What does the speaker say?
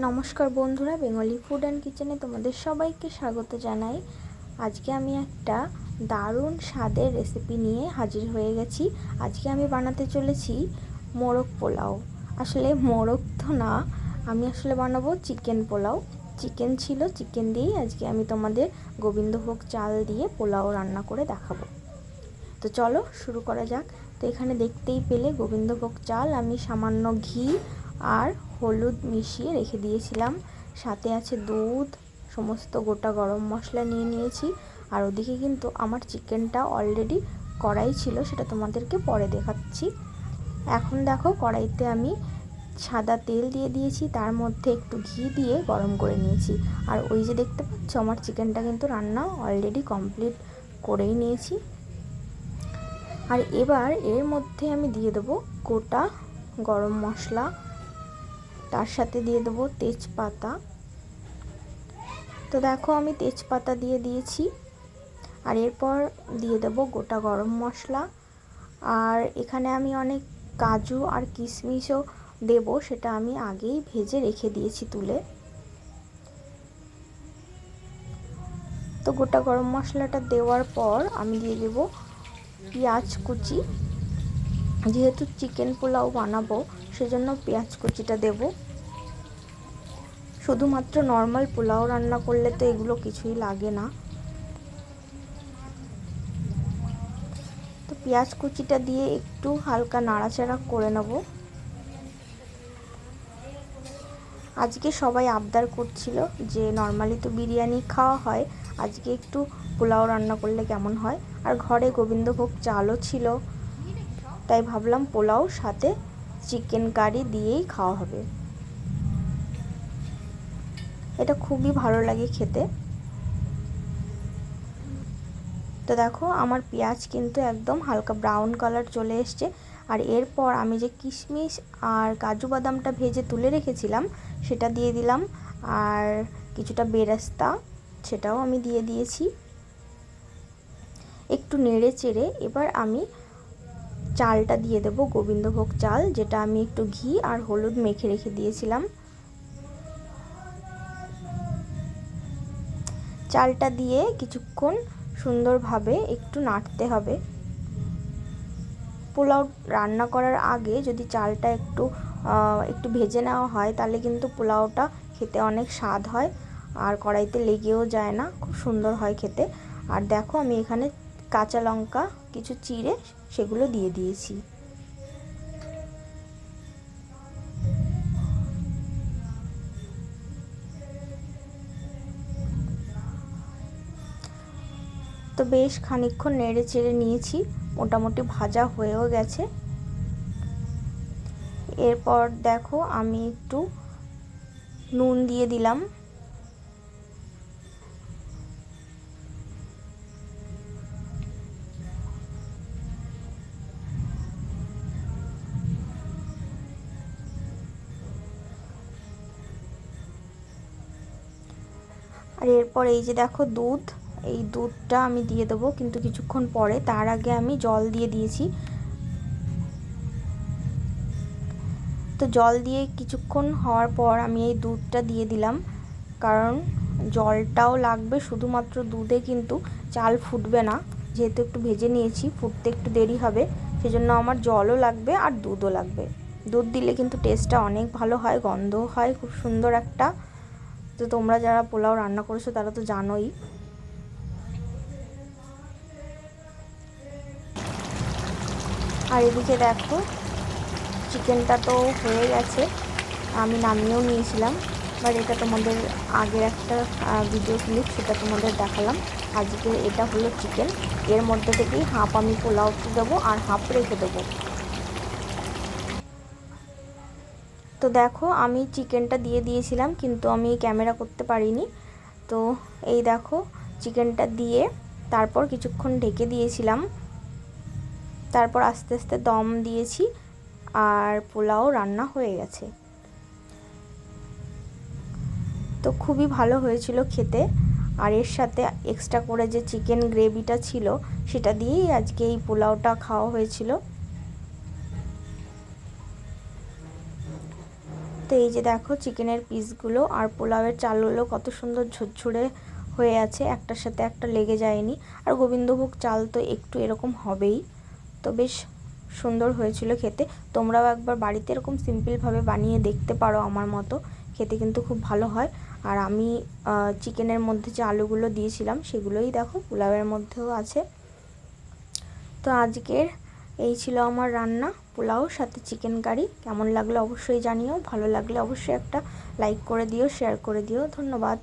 নমস্কার বন্ধুরা, Bengali food and কিচেনে তোমাদের সবাইকে স্বাগত জানাই। আজকে আমি একটা দারুণ স্বাদের রেসিপি নিয়ে হাজির হয়ে গেছি। আজকে আমি বানাতে চলেছি মোরগ পোলাও। আসলে মোরগ তো না, আমি আসলে বানাবো চিকেন পোলাও। চিকেন ছিল, চিকেন দিয়েই আজকে আমি তোমাদের গোবিন্দভোগ চাল দিয়ে পোলাও রান্না করে দেখাবো। তো চলো শুরু করা যাক। তো এখানে দেখতেই পেলে গোবিন্দভোগ চাল, আমি সামান্য ঘি আর হলুদ মিশিয়ে রেখে দিয়েছিলাম। সাথে আছে দুধ, সমস্ত গোটা গরম মশলা নিয়ে নিয়েছি। আর ওদিকে কিন্তু আমার চিকেনটা অলরেডি কড়াই ছিল, সেটা তোমাদেরকে পরে দেখাচ্ছি। এখন দেখো কড়াইতে আমি সাদা তেল দিয়ে দিয়েছি, তার মধ্যে একটু ঘি দিয়ে গরম করে নিয়েছি। আর ওই যে দেখতে পাচ্ছ, আমার চিকেনটা কিন্তু রান্না অলরেডি কমপ্লিট করেই নিয়েছি। আর এবার এর মধ্যে আমি দিয়ে দেবো গোটা গরম মশলা। তার সাথে দিয়ে দেবো তেজপাতা। তো দেখো আমি তেজপাতা দিয়ে দিয়েছি। আর এরপর দিয়ে দেব গোটা গরম মশলা। আর এখানে আমি অনেক কাজু আর কিশমিশও দেব, সেটা আমি আগেই ভেজে রেখে দিয়েছি তুলে। তো গোটা গরম মশলাটা দেওয়ার পর আমি দিয়ে দেব পেঁয়াজ কুচি। যেহেতু চিকেন পোলাও বানাবো, সেজন্য পেঁয়াজ কুচিটা দেব। শুধুমাত্র নর্মাল পোলাও রান্না করলে তো এগুলো কিছুই লাগে না। তো পেঁয়াজ কুচিটা দিয়ে একটু হালকা নাড়াচাড়া করে নেব। আজকে সবাই আবদার করছিল যে নর্মালি তো বিরিয়ানি খাওয়া হয়, আজকে একটু পোলাও রান্না করলে কেমন হয়? আর ঘরে গোবিন্দভোগ চালও ছিল। তাই ভাবলাম পোলাও সাথে চিকেন কারি দিয়েই খাওয়া হবে। এটা খুবই ভালো লাগে খেতে। তো দেখো, আমার পেঁয়াজ কিন্তু একদম হালকা ব্রাউন কালার চলে এসছে। আর এরপর আমি যে কিশমিশ আর কাজু বাদামটা ভেজে তুলে রেখেছিলাম, সেটা দিয়ে দিলাম। আর কিছুটা বেরাস্তা, সেটাও আমি দিয়ে দিয়েছি। একটু নেড়ে চেড়ে এবার আমি চালটা দিয়ে দেব, গোবিন্দভোগ চাল, যেটা আমি একটু ঘি আর হলুদ মেখে রেখে দিয়েছিলাম। চালটা দিয়ে কিছুক্ষণ সুন্দরভাবে একটু নাড়তে হবে। পোলাও রান্না করার আগে যদি চালটা একটু একটু ভেজে নেওয়া হয়, তাহলে কিন্তু পোলাওটা খেতে অনেক স্বাদ হয় আর কড়াইতে লেগেও যায় না, খুব সুন্দর হয় খেতে। আর দেখো আমি এখানে কাঁচা লঙ্কা কিছু চিড়ে সেগুলো দিয়ে দিয়েছি। তো বেশ খানিক্ষণ নেড়ে চেড়ে নিয়েছি, মোটামুটি ভাজা হয়েও গেছে। এরপর দেখো আমি একটু নুন দিয়ে দিলাম। আর এরপর এই যে দেখো দুধ, এই দুধটা আমি দিয়ে দেবো কিন্তু কিছুক্ষণ পরে। তার আগে আমি জল দিয়ে দিয়েছি। তো জল দিয়ে কিছুক্ষণ হওয়ার পর আমি এই দুধটা দিয়ে দিলাম। কারণ জলটাও লাগবে, শুধুমাত্র দুধে কিন্তু চাল ফুটবে না। যেহেতু একটু ভেজে নিয়েছি, ফুটতে একটু দেরি হবে। সেজন্য আমার জলও লাগবে আর দুধও লাগবে। দুধ দিলে কিন্তু টেস্টটা অনেক ভালো হয়, গন্ধও হয়, খুব সুন্দর একটা তো তোমরা যারা পোলাও রান্না করেছ, তারা তো জানোই। আর এদিকে দেখো, চিকেনটা তো হয়ে গেছে, আমি নামিয়েও নিয়েছিলাম বাট এটা তোমাদের আগের একটা ভিডিও ক্লিপ সেটা তোমাদের দেখালাম। আজকে এটা হলো চিকেন, এর মধ্যে থেকেই হাফ আমি পোলাও দেবো আর হাফ রেখে দেবো। তো দেখো, আমি চিকেনটা দিয়ে দিয়েছিলাম, কিন্তু আমি ক্যামেরা করতে পারিনি। তো এই দেখো, চিকেনটা দিয়ে তারপর কিছুক্ষণ ঢেকে দিয়েছিলাম। তারপর আস্তে আস্তে দম দিয়েছি, আর পোলাও রান্না হয়ে গেছে। তো খুবই ভালো হয়েছিল খেতে, আর এর সাথে এক্সট্রা করে যে চিকেন গ্রেভিটা ছিল, সেটা দিয়েই আজকে এই পোলাওটা খাওয়া হয়েছিল। তো এই যে দেখো চিকেনের পিসগুলো আর পোলাওয়ের চালগুলো কত সুন্দর ঝুরঝুরে হয়ে আছে। একটার সাথে একটা লেগে যায়নি। আর গোবিন্দভোগ চাল তো একটু এরকম হবেই। তো বেশ সুন্দর হয়েছিল খেতে। তোমরাও একবার বাড়িতে এরকম সিম্পলভাবে বানিয়ে দেখতে পারো আমার মতো। খেতে কিন্তু খুব ভালো হয়। আর আমি চিকেনের মধ্যে যে আলুগুলো দিয়েছিলাম সেগুলোই দেখো পোলাওয়ের মধ্যেও আছে। তো আজকের এই ছিল আমার রান্না, পোলাও, সাথে চিকেন কারি কেমন লাগল অবশ্যই জানিও, ভালো লাগলে অবশ্যই একটা লাইক করে দিও শেয়ার করে দিও। ধন্যবাদ।